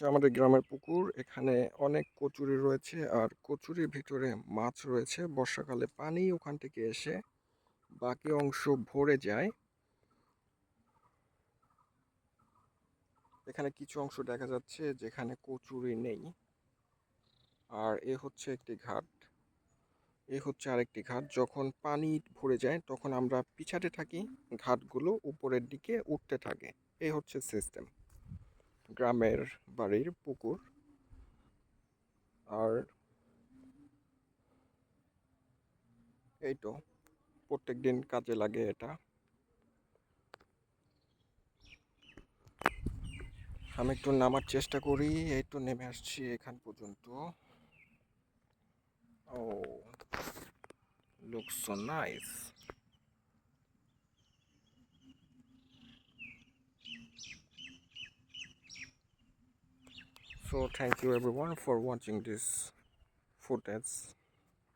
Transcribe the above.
আমাদের গ্রামের পুকুর। এখানে অনেক কচুরি রয়েছে আর কচুরির ভিতরে মাছ রয়েছে। বর্ষাকালে পানি ওখান থেকে এসে বাকি অংশ ভরে যায়। এখানে কিছু অংশ দেখা যাচ্ছে যেখানে কচুরি নেই। আর এ হচ্ছে একটি ঘাট। এ হচ্ছে আরেকটি ঘাট। যখন পানি ভরে যায় তখন আমরা পিছাতে থাকি। ঘাটগুলো উপরের দিকে উঠতে থাকে। এই হচ্ছে সিস্টেম গ্রামের বাড়ির পুকুর। আর এই তো প্রত্যেক দিন কাজে লাগে এটা। আমি একটু নামার চেষ্টা করি, এই তো নেমে আসছি এখান পর্যন্ত। ও looks nice So thank you everyone for watching this footage.